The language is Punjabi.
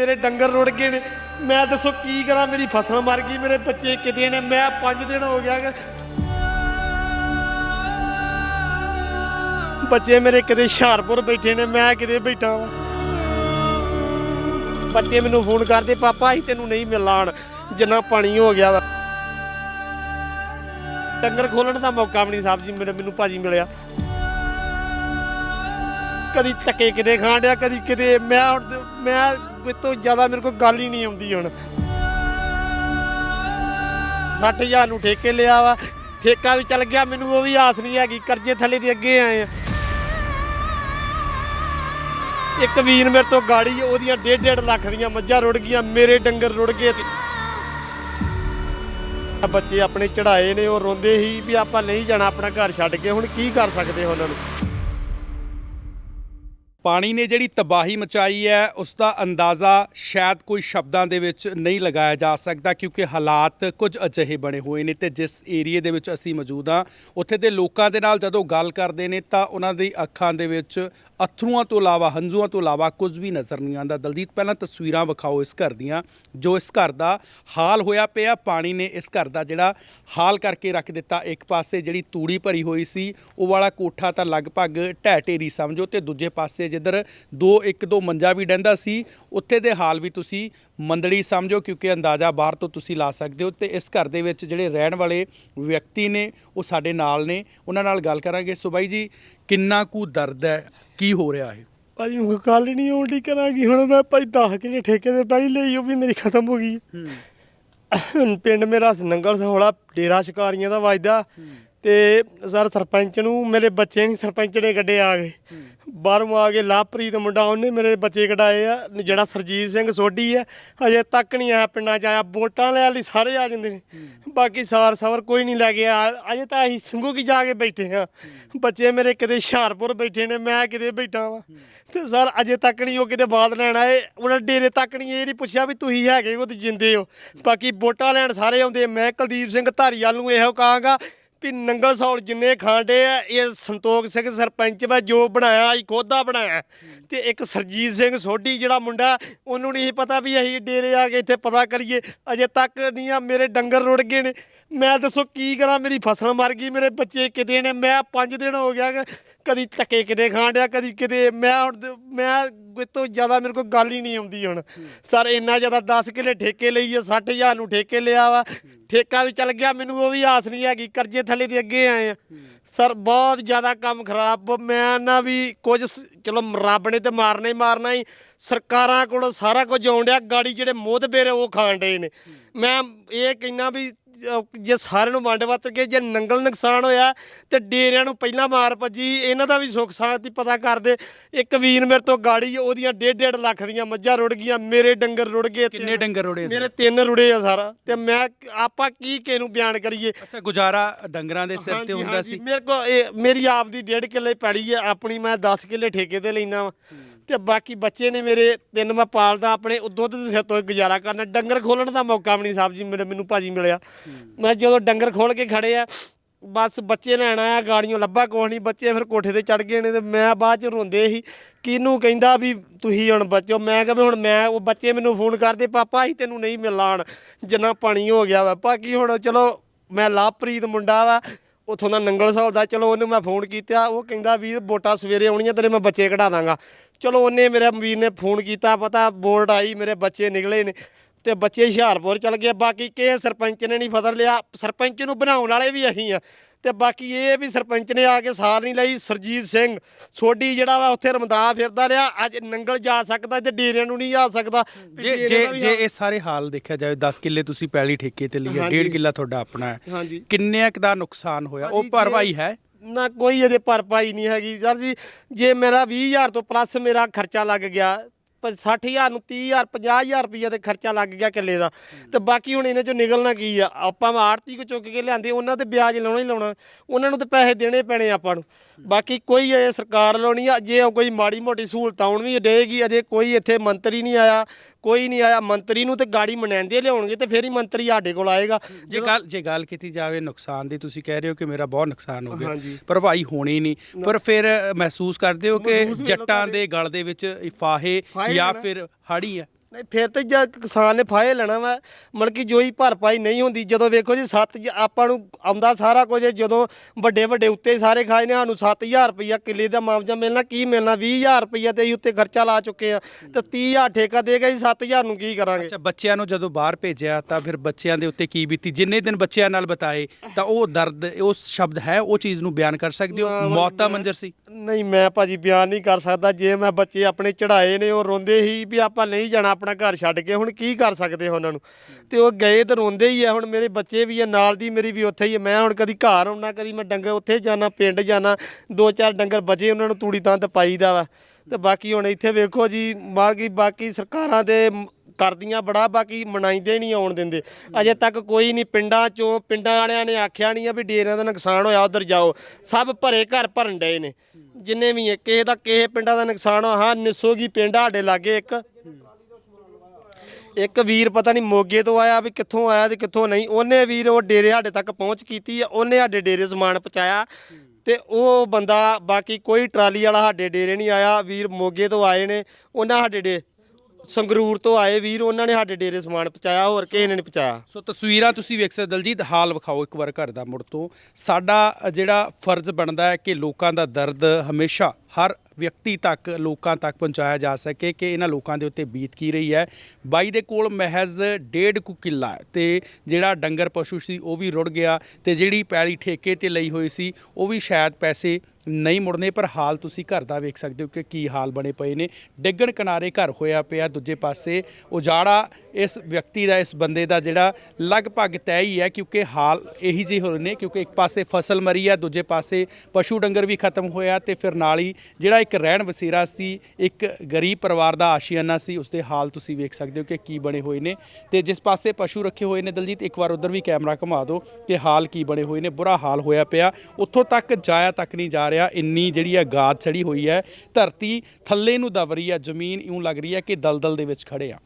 ਮੇਰੇ ਡੰਗਰ ਰੁੜ ਗਏ ਨੇ। ਮੈਂ ਦੱਸੋ ਕੀ ਕਰਾਂ? ਮੇਰੀ ਫਸਲ ਮਰ ਗਈ, ਮੇਰੇ ਬੱਚੇ ਕਿਤੇ ਨੇ, ਮੈਂ 5 ਦਿਨ ਹੋ ਗਿਆ ਗਾ। ਬੱਚੇ ਮੇਰੇ ਕਿਤੇ ਹੁਸ਼ਿਆਰਪੁਰ ਬੈਠੇ ਨੇ, ਮੈਂ ਕਿਤੇ ਬੈਠਾ ਵਾਂ। ਬੱਚੇ ਮੈਨੂੰ ਫੋਨ ਕਰਦੇ, ਪਾਪਾ, ਅਸੀਂ ਤੈਨੂੰ ਨਹੀਂ ਮਿਲਣਾ ਹੁਣ, ਜਿੰਨਾ ਪਾਣੀ ਹੋ ਗਿਆ ਵਾ। ਡੰਗਰ ਖੋਲਣ ਦਾ ਮੌਕਾ ਵੀ ਨਹੀਂ ਸਾਹਿਬ ਜੀ ਮੇਰੇ ਮੈਨੂੰ ਭਾਜੀ ਮਿਲਿਆ। ਕਦੀ ਧੱਕੇ ਕਿਤੇ ਖਾਣ ਡਿਆ, ਕਦੀ ਕਿਤੇ ਮੈਂ ਹੁਣ ਤੇ- ਮੈਂ ਇਹ ਤੋਂ ਜ਼ਿਆਦਾ ਮੇਰੇ ਕੋਲ ਗੱਲ ਹੀ ਨਹੀਂ ਆਉਂਦੀ ਹੁਣ। 60000 ਨੂੰ ਠੇਕੇ ਲਿਆ ਵਾ। ਠੇਕਾ ਵੀ ਚੱਲ ਗਿਆ, ਮੈਨੂੰ ਉਹ ਵੀ ਆਸ ਨਹੀਂ ਹੈਗੀ, ਕਰਜ਼ੇ ਥੱਲੇ ਦੇ ਅੱਗੇ ਆਏ ਆ। ਇੱਕ ਵੀਰ ਮੇਰੇ ਤੋਂ ਗਾੜੀ, ਉਹਦੀਆਂ 1.5 ਲੱਖ ਦੀਆਂ ਮੱਝਾਂ ਰੁੜ ਗਈਆਂ, ਮੇਰੇ ਡੰਗਰ ਰੁੜ ਗਏ। ਤੇ ਬੱਚੇ ਆਪਣੇ ਚੜਾਏ ਨੇ, ਉਹ ਰੋਂਦੇ ਸੀ ਵੀ ਆਪਾਂ ਨਹੀਂ ਜਾਣਾ, ਆਪਣਾ ਘਰ ਛੱਡ ਕੇ ਹੁਣ ਕੀ ਕਰ ਸਕਦੇ ਉਹਨਾਂ ਨੂੰ? ਪਾਣੀ ਨੇ ਜਿਹੜੀ ਤਬਾਹੀ ਮਚਾਈ ਹੈ, ਉਸ ਦਾ ਅੰਦਾਜ਼ਾ ਸ਼ਾਇਦ ਕੋਈ ਸ਼ਬਦਾਂ ਦੇ ਵਿੱਚ ਨਹੀਂ ਲਗਾਇਆ ਜਾ ਸਕਦਾ, ਕਿਉਂਕਿ ਹਾਲਾਤ ਕੁਝ ਅਜਿਹੇ ਬਣੇ ਹੋਏ ਨੇ ਤੇ ਜਿਸ ਏਰੀਏ ਦੇ ਵਿੱਚ ਅਸੀਂ ਮੌਜੂਦ ਹਾਂ, ਉੱਥੇ ਦੇ ਲੋਕਾਂ ਦੇ ਨਾਲ ਜਦੋਂ ਗੱਲ ਕਰਦੇ ਨੇ ਤਾਂ ਉਹਨਾਂ ਦੀ ਅੱਖਾਂ ਦੇ ਵਿੱਚ ਅਥਰੂਆਂ ਤੋਂ ਇਲਾਵਾ, ਹੰਝੂਆਂ ਤੋਂ ਇਲਾਵਾ ਕੁਝ ਵੀ ਨਜ਼ਰ ਨਹੀਂ ਆਉਂਦਾ। ਦਲਜੀਤ, ਪਹਿਲਾਂ ਤਸਵੀਰਾਂ ਵਿਖਾਓ ਇਸ ਘਰ ਦੀਆਂ, ਜੋ ਇਸ ਘਰ ਦਾ ਹਾਲ ਹੋਇਆ ਪਿਆ। ਪਾਣੀ ਨੇ ਇਸ ਘਰ ਦਾ ਜਿਹੜਾ ਹਾਲ ਕਰਕੇ ਰੱਖ ਦਿੱਤਾ। ਇੱਕ ਪਾਸੇ ਜਿਹੜੀ ਤੂੜੀ ਭਰੀ ਹੋਈ ਸੀ, ਉਹ ਵਾਲਾ ਕੋਠਾ ਤਾਂ ਲਗਭਗ ਢਹਿ ਢੇਰੀ ਸਮਝੋ ਤੇ ਦੂਜੇ ਪਾਸੇ ਜਿੱਧਰ ਦੋ ਇੱਕ ਦੋ ਮੰਜਾ ਵੀ ਡੰਦਾ ਸੀ ਉੱਥੇ ਦੇ ਹਾਲ ਵੀ ਤੁਸੀਂ ਮੰਦੜੀ ਸਮਝੋ ਕਿਉਂਕਿ ਅੰਦਾਜ਼ਾ ਬਾਹਰ ਤੋਂ ਤੁਸੀਂ ਲਾ ਸਕਦੇ ਹੋ ਤੇ ਇਸ ਘਰ ਦੇ ਵਿੱਚ ਜਿਹੜੇ ਰਹਿਣ ਵਾਲੇ ਵਿਅਕਤੀ ਨੇ ਉਹ ਸਾਡੇ ਨਾਲ ਨੇ। ਉਹਨਾਂ ਨਾਲ ਗੱਲ ਕਰਾਂਗੇ। ਸੋ ਬਾਈ ਜੀ ਕਿੰਨਾ ਕੁ ਦਰਦ ਹੈ? ਕੀ ਹੋ ਰਿਹਾ ਹੈ ਭਾਜੀ ਮੈਨੂੰ ਗੱਲ ਨਹੀਂ ਆਉਂਦੀ ਕਰਾਂਗੀ। ਹੁਣ ਮੈਂ ਭਾਈ 10 ਕਿਲੇ ਠੇਕੇ ਤੇ ਪੈਲੀ ਲਈ ਉਹ ਵੀ ਮੇਰੀ ਖਤਮ ਹੋ ਗਈ। ਪਿੰਡ ਮੇਰਾ ਨੰਗਲ ਸਹੋਲਾ ਡੇਰਾ ਸ਼ਿਕਾਰੀਆਂ ਦਾ ਵੱਜਦਾ। ਤੇ ਸਰ ਸਰਪੰਚ ਨੂੰ ਮੇਰੇ ਬੱਚੇ ਨਹੀਂ ਸਰਪੰਚ ਨੇ ਕੱਢੇ ਆ ਗਏ। ਬਾਹਰੋਂ ਆ ਕੇ ਲਾਪ੍ਰੀਤ ਮੁੰਡਾ ਉਹਨੇ ਮੇਰੇ ਬੱਚੇ ਕਢਾਏ ਆ, ਜਿਹੜਾ ਸਰਜੀਤ ਸਿੰਘ ਸੋਢੀ ਆ ਅਜੇ ਤੱਕ ਨਹੀਂ ਆਇਆ ਪਿੰਡਾਂ ਚ ਆਇਆ, ਵੋਟਾਂ ਲੈ ਲਈ ਸਾਰੇ ਆ ਜਾਂਦੇ ਨੇ। ਬਾਕੀ ਸਾਰ ਸਵਰ ਕੋਈ ਨਹੀਂ ਲੈ ਗਿਆ ਅਜੇ ਤਾਂ ਅਸੀਂ ਸਿੰਘੂ ਕੀ ਜਾ ਕੇ ਬੈਠੇ ਆ। ਬੱਚੇ ਮੇਰੇ ਕਿਤੇ ਹੁਸ਼ਿਆਰਪੁਰ ਬੈਠੇ ਨੇ, ਮੈਂ ਕਿਤੇ ਬੈਠਾ ਵਾਂ। ਤੇ ਸਰ ਅਜੇ ਤੱਕ ਨਹੀਂ ਉਹ ਕਿਤੇ ਬਾਤ ਲੈਣ ਆਏ, ਉਹਨਾਂ ਡੇਰੇ ਤੱਕ ਨਹੀਂ, ਇਹ ਨਹੀਂ ਪੁੱਛਿਆ ਵੀ ਤੁਸੀਂ ਹੈਗੇ ਉਹ ਤੇ ਜਿੰਦੇ ਹੋ। ਬਾਕੀ ਵੋਟਾਂ ਲੈਣ ਸਾਰੇ ਆਉਂਦੇ ਮੈਂ ਕੁਲਦੀਪ ਸਿੰਘ ਧਾਰੀਵਾਲ ਨੂੰ ਇਹੋ ਕਹਾਂਗਾ ਵੀ ਨੰਗਲ ਸੌਲ ਜਿੰਨੇ ਖਾਂਡੇ ਆ ਇਹ ਸੰਤੋਖ ਸਿੰਘ ਸਰਪੰਚ ਵਾ ਜੋ ਬਣਾਇਆ ਇਹ ਖੋਦਾ ਬਣਾਇਆ। ਤੇ ਇੱਕ ਸਰਜੀਤ ਸਿੰਘ ਸੋਢੀ ਜਿਹੜਾ ਮੁੰਡਾ ਉਹਨੂੰ ਨਹੀਂ ਪਤਾ ਵੀ ਅਸੀਂ ਡੇਰੇ ਆ ਕੇ ਇੱਥੇ ਪਤਾ ਕਰੀਏ ਅਜੇ ਤੱਕ ਨਹੀਂ ਆ ਮੇਰੇ ਡੰਗਰ ਰੁੜ ਗਏ ਨੇ। ਮੈਂ ਦੱਸੋ ਕੀ ਕਰਾਂ ਮੇਰੀ ਫਸਲ ਮਰ ਗਈ ਮੇਰੇ ਬੱਚੇ ਕਿਤੇ ਨੇ ਮੈਂ 5 ਦਿਨ ਹੋ ਗਿਆ ਗਾ, ਕਦੀ ਧੱਕੇ ਕਿਤੇ ਖਾਣ ਡਿਆ, ਕਦੀ ਕਿਤੇ ਮੈਂ ਹੁਣ ਤੇ- ਮੈਂ ਇਹ ਤੋਂ ਜ਼ਿਆਦਾ ਮੇਰੇ ਕੋਲ ਗੱਲ ਹੀ ਨਹੀਂ ਆਉਂਦੀ ਹੁਣ। ਸਰ, ਇੰਨਾ ਜ਼ਿਆਦਾ 10 ਕਿੱਲੇ ਠੇਕੇ ਲਈ ਆ 60000 ਨੂੰ ਠੇਕੇ ਲਿਆ ਵਾ। ਠੇਕਾ ਵੀ ਚੱਲ ਗਿਆ, ਮੈਨੂੰ ਉਹ ਵੀ ਆਸ ਨਹੀਂ ਹੈਗੀ, ਕਰਜ਼ੇ ਥੱਲੇ ਦੇ ਅੱਗੇ ਆਏ ਆ। ਸਰ, ਬਹੁਤ ਜ਼ਿਆਦਾ ਕੰਮ ਖਰਾਬ, ਮੈਂ ਨਾ ਵੀ ਕੁਝ ਸ- ਚਲੋ ਰੱਬ ਨੇ ਤੇ ਮਾਰਨਾ ਹੀ ਮਾਰਨਾ ਹੀ, ਸਰਕਾਰਾਂ ਕੋਲੋਂ ਸਾਰਾ ਕੁਝ ਆਉਣ ਡਿਆ, ਗਾੜੀ ਜਿਹੜੇ ਮੋਹਤਬੇਰ ਉਹ ਖਾਣ ਡਏ ਨੇ। ਮੈਂ ਇਹ ਕਹਿਣਾ ਵੀ ਜੇ ਸਾਰਿਆਂ ਨੂੰ ਵੰਡ ਵਰਤ ਕੇ ਜੇ ਨੰਗਲ ਨੁਕਸਾਨ ਹੋਇਆ ਤੇ ਡੇਰਿਆਂ ਨੂੰ ਪਹਿਲਾਂ ਮਾਰ ਭੱਜੀ ਇਹਨਾਂ ਦਾ ਵੀ ਸੁੱਖ ਸਾਂਤੀ ਪਤਾ ਕਰਦੇ। ਇੱਕ ਵੀਰ ਮੇਰੇ ਤੋਂ ਗਾੜੀ ਉਹਦੀਆਂ 1.5 ਲੱਖ ਦੀਆਂ ਮੱਝਾਂ ਰੁੜ ਗਈਆਂ ਮੇਰੇ ਡੰਗਰ ਰੁੜ ਗਏ ਕਿੰਨੇ ਡੰਗਰ ਰੁੜੇ? ਮੇਰੇ ਤਿੰਨ ਰੁੜੇ ਆ ਸਾਰਾ ਤੇ ਮੈਂ ਆਪਾਂ ਕੀ ਕਿਸੇ ਨੂੰ ਬਿਆਨ ਕਰੀਏ? ਅੱਛਾ ਗੁਜ਼ਾਰਾ ਡੰਗਰਾਂ ਦੇ ਸਿਰ ਤੇ ਹੁੰਦਾ ਸੀ। ਮੇਰੇ ਕੋ ਇਹ ਮੇਰੀ ਆਪ ਦੀ 1.5 ਕਿੱਲੇ ਪੈੜੀ ਹੈ ਆਪਣੀ ਮੈਂ 10 ਕਿੱਲੇ ਠੇਕੇ ਤੇ ਲੈਣਾ ਵਾ। ਤੇ ਬਾਕੀ ਬੱਚੇ ਨੇ ਮੇਰੇ ਤਿੰਨ ਮੈਂ ਪਾਲਦਾ ਆਪਣੇ ਉਹ ਦੁੱਧ ਦੇ ਸਿਰ ਤੋਂ ਗੁਜ਼ਾਰਾ ਕਰਨਾ। ਡੰਗਰ ਖੋਲਣ ਦਾ ਮੌਕਾ ਵੀ ਨਹੀਂ ਸਾਹਿਬ ਜੀ ਮੇਰੇ ਮੈਨੂੰ ਭਾਜੀ ਮਿਲਿਆ। ਮੈਂ ਜਦੋਂ ਡੰਗਰ ਖੋਲ ਕੇ ਖੜੇ ਆ ਬਸ ਬੱਚੇ ਲੈਣ ਆਇਆ ਗਾੜੀਆਂ ਲੱਭਾ ਕੋਹ ਨਹੀਂ ਬੱਚੇ ਫਿਰ ਕੋਠੇ ਤੇ ਚੜ ਗਏ ਨੇ ਤੇ ਮੈਂ ਬਾਅਦ ਚ ਰੋਂਦੇ ਸੀ ਕਿਹਨੂੰ ਕਹਿੰਦਾ ਵੀ ਤੁਸੀਂ ਹੁਣ ਬੱਚੋ? ਮੈਂ ਕਿਹਾ ਵੀ ਹੁਣ ਮੈਂ ਉਹ ਬੱਚੇ ਮੈਨੂੰ ਫੋਨ ਕਰਦੇ ਪਾਪਾ ਅਸੀਂ ਤੈਨੂੰ ਨਹੀਂ ਮਿਲਣਾ ਜਿੰਨਾ ਪਾਣੀ ਹੋ ਗਿਆ ਵਾ। ਬਾਕੀ ਹੁਣ ਚਲੋ ਮੈਂ ਲਾਪ੍ਰੀਤ ਮੁੰਡਾ ਵਾ ਉਥੋਂ ਦਾ ਨੰਗਲ ਸਾਹਿਬ ਦਾ, ਚਲੋ ਉਹਨੂੰ ਮੈਂ ਫੋਨ ਕੀਤਾ, ਉਹ ਕਹਿੰਦਾ ਵੀਰ ਵੋਟਾਂ ਸਵੇਰੇ ਆਉਣੀਆਂ, ਤੇਰੇ ਮੈਂ ਬੱਚੇ ਕਢਾ ਦਾਂਗਾ। ਚਲੋ ਉਹਨੇ ਮੇਰੇ ਵੀਰ ਨੇ ਫੋਨ ਕੀਤਾ, ਪਤਾ ਵੋਟ ਆਈ, ਮੇਰੇ ਬੱਚੇ ਨਿਕਲੇ ਨੇ, ਤੇ ਬੱਚੇ ਹੁਸ਼ਿਆਰਪੁਰ ਚਲ ਗਏ। ਬਾਕੀ ਕਿਸੇ ਸਰਪੰਚ ਨੇ ਨਹੀਂ ਫਤਰ ਲਿਆ, ਸਰਪੰਚ ਨੂੰ ਬਣਾਉਣ ਵਾਲੇ ਵੀ ਅਸੀਂ ਆ। ਤੇ ਬਾਕੀ ਇਹ ਵੀ ਸਰਪੰਚ ਨੇ ਆ ਕੇ ਸਾਰ ਨਹੀਂ ਲਈ ਸਰਜੀਤ ਸਿੰਘ। ਸੋਢੀ ਜਿਹੜਾ ਵਾ ਉੱਥੇ ਰਮਦਾ ਫਿਰਦਾ ਰਿਹਾ। ਅੱਜ ਨੰਗਲ ਜਾ ਸਕਦਾ ਤੇ ਡੇਰਿਆਂ ਨੂੰ ਨਹੀਂ ਜਾ ਸਕਦਾ। ਜੇ ਜੇ ਇਹ ਸਾਰੇ ਹਾਲ ਦੇਖਿਆ ਜਾਵੇ 10 ਕਿੱਲੇ ਤੁਸੀਂ ਪਹਿਲੀ ਠੇਕੇ ਤੇ ਲਈ ਹੈ ਹਾਂਜੀ। 1.5 ਕਿੱਲਾ ਤੁਹਾਡਾ ਆਪਣਾ ਹੈ। ਕਿੰਨੇ ਕੁ ਦਾ ਨੁਕਸਾਨ ਹੋਇਆ? ਉਹ ਭਰਵਾਈ ਹੈ? ਨਾ ਕੋਈ ਇਹਦੇ ਭਰਪਾਈ ਨਹੀਂ ਹੈਗੀ। ਸਰ ਜੀ ਜੇ ਮੇਰਾ 20000 ਤੋਂ ਪਲੱਸ ਮੇਰਾ ਖਰਚਾ ਲੱਗ ਗਿਆ 60000 ਨੂੰ 30000 50000 ਰੁਪਈਆ ਤੇ ਖਰਚਾ ਲੱਗ ਗਿਆ ਕਿੱਲੇ ਦਾ। ਤੇ ਬਾਕੀ ਹੁਣ ਇਹਨਾਂ ਚੋਂ ਨਿਕਲਣਾ ਕੀ ਆ? ਆਪਾਂ ਆੜਤੀ ਕੋ ਚੁੱਕ ਕੇ ਲਿਆਂਦੇ, ਉਹਨਾਂ ਤੇ ਵਿਆਜ ਲਾਉਣਾ ਹੀ ਲਾਉਣਾ। ਉਹਨਾਂ ਨੂੰ ਤੇ ਪੈਸੇ ਦੇਣੇ ਪੈਣੇ ਆਪਾਂ ਨੂੰ। ਬਾਕੀ ਕੋਈ ਇਹ ਸਰਕਾਰ ਲਾਉਣੀ ਆ, ਜੇ ਕੋਈ ਮਾੜੀ ਮੋਟੀ ਸਹੂਲਤ ਆਉਣ ਵੀ ਦੇਗੀ ਅਜੇ ਕੋਈ ਇੱਥੇ ਮੰਤਰੀ ਨਹੀਂ ਆਇਆ ਕੋਈ ਨਹੀਂ ਆਇਆ ਮੰਤਰੀ ਨੂੰ ਤੇ ਗਾੜੀ ਮਨੈਂਦੇ ਲਿਆਉਣਗੇ ਤੇ ਫਿਰ ਹੀ ਮੰਤਰੀ ਸਾਡੇ ਕੋਲ ਆਏਗਾ। ਜੇ ਗੱਲ ਜੇ ਗੱਲ ਕੀਤੀ ਜਾਵੇ ਨੁਕਸਾਨ ਦੀ ਤੁਸੀਂ ਕਹਿ ਰਹੇ ਹੋ ਕਿ ਮੇਰਾ ਬਹੁਤ ਨੁਕਸਾਨ ਹੋ ਗਿਆ। ਭਰਵਾਈ ਹੋਣੀ ਨਹੀਂ। ਪਰ ਫਿਰ ਮਹਿਸੂਸ ਕਰਦੇ ਹੋ ਕਿ ਜੱਟਾਂ ਦੇ ਗਲ ਦੇ ਵਿੱਚ ਫਾਹੇ ਫਾਹੇ ਜਾਂ। ਫਿਰ ਹਾੜੀ ਹੈ। ਨਹੀਂ ਫਿਰ ਤੇ ਜਦ ਕਿਸਾਨ ਨੇ ਫਾਇਲ ਲੈਣਾ ਵਾ। ਮਤਲਬ ਕਿ ਜੋਈ ਭਰਪਾਈ ਨਹੀਂ ਹੁੰਦੀ। ਜਦੋਂ ਵੇਖੋ ਜੀ 7 ਆਪਾਂ ਨੂੰ ਆਉਂਦਾ ਸਾਰਾ ਕੁਝ ਜਦੋਂ ਵੱਡੇ ਵੱਡੇ ਉੱਤੇ ਸਾਰੇ ਖਾਏ ਨੇ ਸਾਨੂੰ 7000 ਰੁਪਈਆ ਕਿੱਲੇ ਦਾ ਮੁਆਵਜ਼ਾ ਮਿਲਣਾ ਕੀ ਮਿਲਣਾ? 20000 ਰੁਪਈਆ ਤੇ ਅਸੀਂ ਉੱਤੇ ਖਰਚਾ ਲਾ ਚੁੱਕੇ ਆ ਤੇ 30000 ਠੇਕਾ ਦੇ ਗਏ 7000 ਨੂੰ ਕੀ ਕਰਾਂਗੇ? ਅੱਛਾ ਬੱਚਿਆਂ ਨੂੰ ਜਦੋਂ ਬਾਹਰ ਭੇਜਿਆ ਤਾਂ ਫਿਰ ਬੱਚਿਆਂ ਦੇ ਉੱਤੇ ਕੀ ਬੀਤੀ? ਜਿੰਨੇ ਦਿਨ ਬੱਚਿਆਂ ਨਾਲ ਬਤਾਏ ਤਾਂ ਉਹ ਦਰਦ ਉਹ ਸ਼ਬਦ ਹੈ ਉਹ ਚੀਜ਼ ਨੂੰ ਬਿਆਨ ਕਰ ਸਕਦੇ ਹੋ? ਮੌਤ ਦਾ ਮੰਜ਼ਰ ਸੀ? ਨਹੀਂ ਮੈਂ ਭਾਜੀ ਬਿਆਨ ਨਹੀਂ ਕਰ ਸਕਦਾ। ਜੇ ਮੈਂ ਬੱਚੇ ਆਪਣੇ ਚੜਾਏ ਨੇ ਉਹ ਰੋਂਦੇ ਹੀ ਵੀ ਆਪਾਂ ਨਹੀਂ ਜਾਣਾ ਆਪਣਾ ਘਰ ਛੱਡ ਕੇ ਹੁਣ ਕੀ ਕਰ ਸਕਦੇ ਆ ਉਹਨਾਂ ਨੂੰ? ਤੇ ਉਹ ਗਏ ਤੇ ਰੋਂਦੇ ਹੀ ਆ, ਹੁਣ ਮੇਰੇ ਬੱਚੇ ਵੀ ਆ, ਨਾਲ ਦੀ ਮੇਰੀ ਵੀ ਉੱਥੇ ਹੀ ਆ। ਮੈਂ ਹੁਣ ਕਦੀ ਘਰ ਆਉਣਾ, ਕਦੀ ਮੈਂ ਡੰਗਰ ਉੱਥੇ ਜਾਣਾ, ਪਿੰਡ ਜਾਣਾ, ਦੋ ਚਾਰ ਡੰਗਰ ਬਚੇ ਉਹਨਾਂ ਨੂੰ ਤੂੜੀ ਤੰਦ ਪਾਈਦਾ ਵਾ। ਤੇ ਬਾਕੀ ਹੁਣ ਇੱਥੇ ਵੇਖੋ ਜੀ, ਬਾਕੀ ਬਾਕੀ ਸਰਕਾਰਾਂ ਦੇ ਕਰਦੀਆਂ ਬੜਾ, ਬਾਕੀ ਮਨਾਈਦੇ ਨਹੀਂ ਆਉਣ ਦਿੰਦੇ। ਅਜੇ ਤੱਕ ਕੋਈ ਨਹੀਂ ਪਿੰਡਾਂ ਚੋਂ, ਪਿੰਡਾਂ ਵਾਲਿਆਂ ਨੇ ਆਖਿਆ ਨਹੀਂ ਆ ਵੀ ਡੇਰਿਆਂ ਦਾ ਨੁਕਸਾਨ ਹੋਇਆ, ਉਧਰ ਜਾਓ। ਸਭ ਭਰੇ ਘਰ ਭਰਨ ਡਏ ਨੇ। ਜਿੰਨੇ ਵੀ ਹੈ ਕਿਸੇ ਦਾ, ਕਿਸੇ ਪਿੰਡਾਂ ਦਾ ਨੁਕਸਾਨ ਹੋਇਆ, ਹਾਂ, ਨਿਸੋਗੀ ਪਿੰਡ ਸਾਡੇ ਲਾਗੇ ਇੱਕ। ਇੱਕ ਵੀਰ ਪਤਾ ਨਹੀਂ ਮੋਗੇ ਤੋਂ ਆਇਆ ਵੀ ਕਿੱਥੋਂ ਆਇਆ ਤੇ ਕਿੱਥੋਂ ਨਹੀਂ। ਉਹਨੇ ਵੀਰ ਉਹ ਡੇਰੇ ਸਾਡੇ ਤੱਕ ਪਹੁੰਚ ਕੀਤੀ ਆ, ਉਹਨੇ ਸਾਡੇ ਡੇਰੇ ਸਮਾਨ ਪਹੁੰਚਾਇਆ ਤੇ ਉਹ ਬੰਦਾ ਬਾਕੀ ਕੋਈ ਟਰਾਲੀ ਵਾਲਾ ਸਾਡੇ ਡੇਰੇ ਨਹੀਂ ਆਇਆ, ਵੀਰ ਮੋਗੇ ਤੋਂ ਆਏ ਨੇ, ਉਹਨਾਂ ਸਾਡੇ ਡੇ ਸੰਗਰੂਰ ਤੋਂ ਆਏ ਵੀਰ, ਉਹਨਾਂ ਨੇ ਸਾਡੇ ਡੇਰੇ ਸਮਾਨ ਪਹੁੰਚਾਇਆ, ਹੋਰ ਕਿਸੇ ਨੇ ਨਹੀਂ ਪਹੁੰਚਾਇਆ। ਸੋ ਤਸਵੀਰਾਂ ਤੁਸੀਂ ਵੇਖ ਸਕਦੇ ਦਲਜੀਤ, ਹਾਲ ਵਿਖਾਓ ਇੱਕ ਵਾਰ ਘਰ ਦਾ ਮੁੜ ਤੋਂ। ਸਾਡਾ ਜਿਹੜਾ ਫਰਜ਼ ਬਣਦਾ ਹੈ ਕਿ ਲੋਕਾਂ ਦਾ ਦਰਦ ਹਮੇਸ਼ਾ ਹਰ ਵਿਅਕਤੀ ਤੱਕ, ਲੋਕਾਂ ਤੱਕ ਪਹੁੰਚਾਇਆ ਜਾ ਸਕੇ ਕਿ ਇਹਨਾਂ ਲੋਕਾਂ ਦੇ ਉੱਤੇ ਬੀਤ ਕੀ ਰਹੀ ਹੈ। ਬਾਈ ਦੇ ਕੋਲ ਮਹਿਜ਼ ਡੇਢ ਕੁ ਕਿੱਲਾ ਹੈ ਤੇ ਜਿਹੜਾ ਡੰਗਰ ਪਸ਼ੂ ਸੀ ਉਹ ਵੀ ਰੁੜ ਗਿਆ ਤੇ ਜਿਹੜੀ ਪੈਲੀ ਠੇਕੇ ਤੇ ਲਈ ਹੋਈ ਸੀ, ਉਹ ਵੀ ਸ਼ਾਇਦ ਪੈਸੇ ਨਹੀਂ ਮੁੜਨੇ, ਪਰ ਹਾਲ ਤੁਸੀਂ ਘਰ ਦਾ ਵੇਖ ਸਕਦੇ ਹੋ ਕਿ ਕੀ ਹਾਲ ਬਣੇ ਪਏ ਨੇ। ਡਿੱਗਣ ਕਿਨਾਰੇ ਘਰ ਹੋਇਆ ਪਿਆ, ਦੂਜੇ ਪਾਸੇ ਉਜਾੜਾ ਇਸ ਵਿਅਕਤੀ ਦਾ, ਇਸ ਬੰਦੇ ਦਾ ਜਿਹੜਾ ਲਗਭਗ ਤੈਅ ਹੀ ਹੈ, ਕਿਉਂਕਿ ਹਾਲ ਇਹੀ ਜਿਹੇ ਹੋਏ ਨੇ, ਕਿਉਂਕਿ ਇੱਕ ਪਾਸੇ ਫਸਲ ਮਰੀ ਆ, ਦੂਜੇ ਪਾਸੇ ਪਸ਼ੂ ਡੰਗਰ ਵੀ ਖਤਮ ਹੋਇਆ ਤੇ ਫਿਰ ਨਾਲ ਹੀ ਜਿਹੜਾ ਇੱਕ ਰਹਿਣ ਵਸੇਰਾ ਸੀ, ਇੱਕ ਗਰੀਬ ਪਰਿਵਾਰ ਦਾ ਆਸ਼ੀਆਨਾ ਸੀ ਉਸਦੇ ਹਾਲ ਤੁਸੀਂ ਵੇਖ ਸਕਦੇ ਹੋ ਕਿ ਕੀ ਬਣੇ ਹੋਏ ਨੇ। ਤੇ ਜਿਸ ਪਾਸੇ ਪਸ਼ੂ ਰੱਖੇ ਹੋਏ ਨੇ ਦਲਜੀਤ, ਇੱਕ ਵਾਰ ਉਧਰ ਵੀ ਕੈਮਰਾ ਘੁਮਾ ਦਿਓ ਕਿ ਹਾਲ ਕੀ ਬਣੇ ਹੋਏ ਨੇ, ਬੁਰਾ ਹਾਲ ਹੋਇਆ ਪਿਆ। ਉੱਥੋਂ ਤੱਕ ਜਾਇਆ ਤੱਕ ਨਹੀਂ ਜਾ ਰਿਹਾ। ਇੰਨੀ ਜਿਹੜੀ ਹੈ ਗਾਦ ਚੜੀ ਹੋਈ ਹੈ, ਧਰਤੀ ਥੱਲੇ ਨੂੰ ਦਬ ਰਹੀ ਹੈ ਜ਼ਮੀਨ ਇਉਂ ਲੱਗ ਰਹੀ ਹੈ ਕਿ ਦਲਦਲ ਦੇ ਵਿੱਚ ਖੜੇ ਆ।